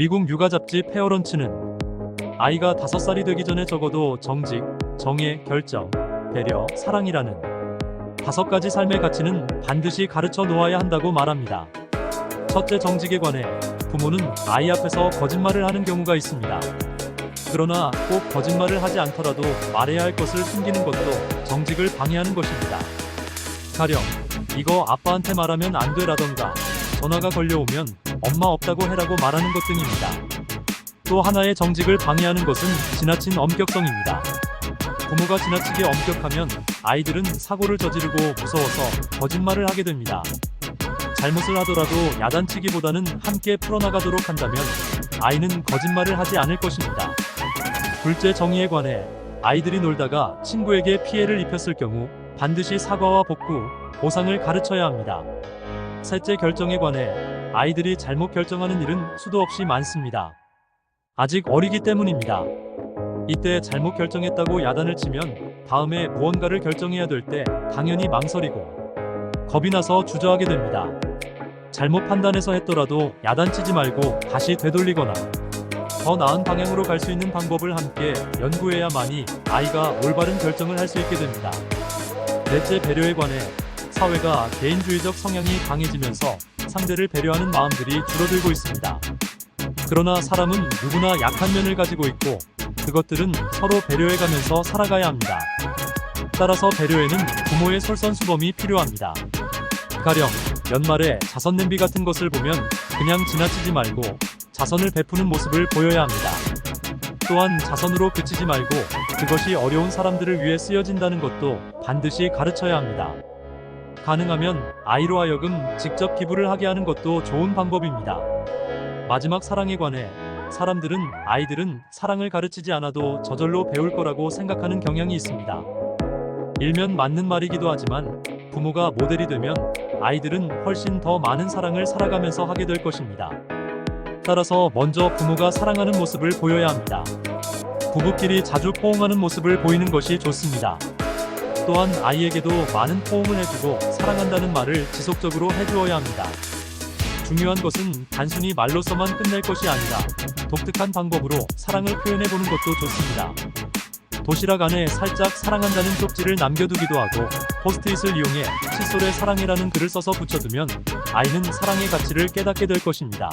미국 육아 잡지 페어런츠는 아이가 5살이 되기 전에 적어도 정직, 정의, 결정, 배려, 사랑이라는 다섯 가지 삶의 가치는 반드시 가르쳐 놓아야 한다고 말합니다. 첫째 정직에 관해 부모는 아이 앞에서 거짓말을 하는 경우가 있습니다. 그러나 꼭 거짓말을 하지 않더라도 말해야 할 것을 숨기는 것도 정직을 방해하는 것입니다. 가령 이거 아빠한테 말하면 안 돼라던가 전화가 걸려오면 엄마 없다고 해라고 말하는 것 등입니다. 또 하나의 정직을 방해하는 것은 지나친 엄격성입니다. 부모가 지나치게 엄격하면 아이들은 사고를 저지르고 무서워서 거짓말을 하게 됩니다. 잘못을 하더라도 야단치기보다는 함께 풀어나가도록 한다면 아이는 거짓말을 하지 않을 것입니다. 둘째 정의에 관해 아이들이 놀다가 친구에게 피해를 입혔을 경우 반드시 사과와 복구, 보상을 가르쳐야 합니다. 셋째 결정에 관해 아이들이 잘못 결정하는 일은 수도 없이 많습니다. 아직 어리기 때문입니다. 이때 잘못 결정했다고 야단을 치면 다음에 무언가를 결정해야 될 때 당연히 망설이고 겁이 나서 주저하게 됩니다. 잘못 판단해서 했더라도 야단치지 말고 다시 되돌리거나 더 나은 방향으로 갈 수 있는 방법을 함께 연구해야만이 아이가 올바른 결정을 할 수 있게 됩니다. 넷째 배려에 관해 사회가 개인주의적 성향이 강해지면서 상대를 배려하는 마음들이 줄어들고 있습니다. 그러나 사람은 누구나 약한 면을 가지고 있고 그것들은 서로 배려해가면서 살아가야 합니다. 따라서 배려에는 부모의 솔선수범이 필요합니다. 가령 연말에 자선 냄비 같은 것을 보면 그냥 지나치지 말고 자선을 베푸는 모습을 보여야 합니다. 또한 자선으로 그치지 말고 그것이 어려운 사람들을 위해 쓰여진다는 것도 반드시 가르쳐야 합니다. 가능하면 아이로 하여금 직접 기부를 하게 하는 것도 좋은 방법입니다. 마지막 사랑에 관해 사람들은 아이들은 사랑을 가르치지 않아도 저절로 배울 거라고 생각하는 경향이 있습니다. 일면 맞는 말이기도 하지만 부모가 모델이 되면 아이들은 훨씬 더 많은 사랑을 살아가면서 하게 될 것입니다. 따라서 먼저 부모가 사랑하는 모습을 보여야 합니다. 부부끼리 자주 포옹하는 모습을 보이는 것이 좋습니다. 또한 아이에게도 많은 포옹을 해주고 사랑한다는 말을 지속적으로 해주어야 합니다. 중요한 것은 단순히 말로서만 끝낼 것이 아니라 독특한 방법으로 사랑을 표현해 보는 것도 좋습니다. 도시락 안에 살짝 사랑한다는 쪽지를 남겨두기도 하고 포스트잇을 이용해 칫솔에 사랑해라는 글을 써서 붙여두면 아이는 사랑의 가치를 깨닫게 될 것입니다.